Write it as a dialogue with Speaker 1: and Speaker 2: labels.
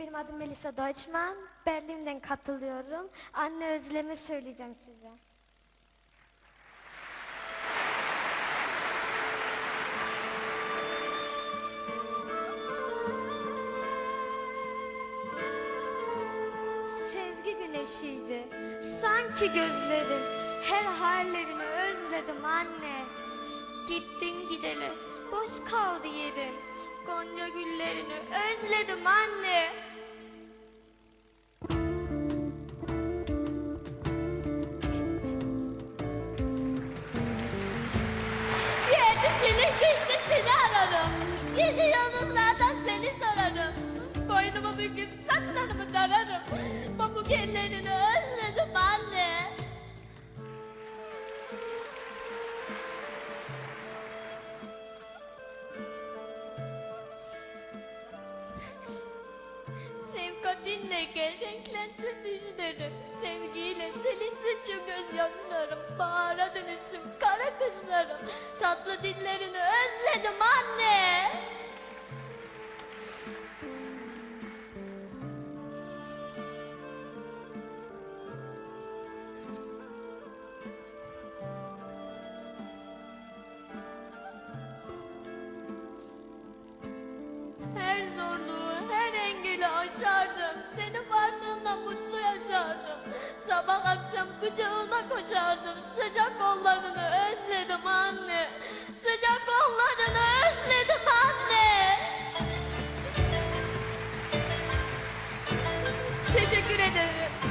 Speaker 1: Benim adım Melisa Deutschman. Berlin'den katılıyorum. Anne özlemi söyleyeceğim size. Sevgi güneşiydi. Sanki gözlerin her hallerini özledim anne. Gittin gideli boş kaldı yerin. Gonca güllerini özledim anne.
Speaker 2: Gece yıldızlardan seni sorarım. Boynumu büküp saçlarımı tararım. Pamuk ellerini özledim anne. Şefkatinle gel renklensin düşlerim Sevgiyle silinsin şu gözyaşlarım Bahara dönüşsün kara kışlarım Tatlı dillerini özledim anne Kucağına koşardım. Sıcak kollarını özledim anne. Sıcak kollarını özledim anne. Teşekkür ederim.